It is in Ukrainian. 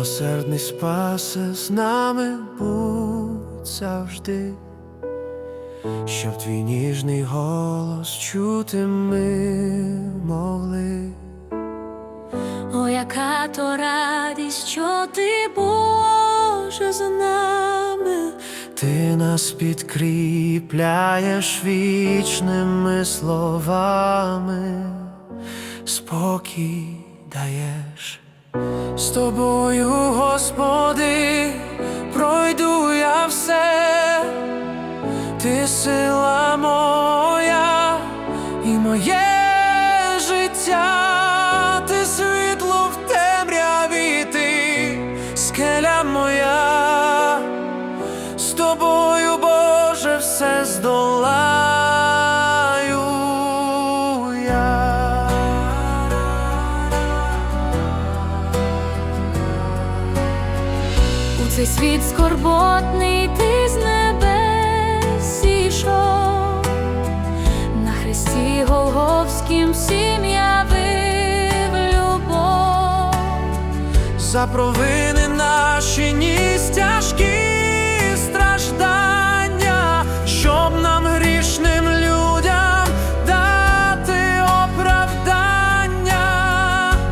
Милосердний спасе з нами будь завжди, щоб твій ніжний голос чути ми могли. О, яка то радість, що ти Боже з нами, Ти нас підкріпляєш вічними словами, спокій даєш. З тобою, Господи, пройду я все, ти сила моя і моє життя, ти світло в темряві, ти скеля моя, з тобою, цей світ скорботний ти з небес ішов, на хресті Голговським всім явив любов. За провини наші ніс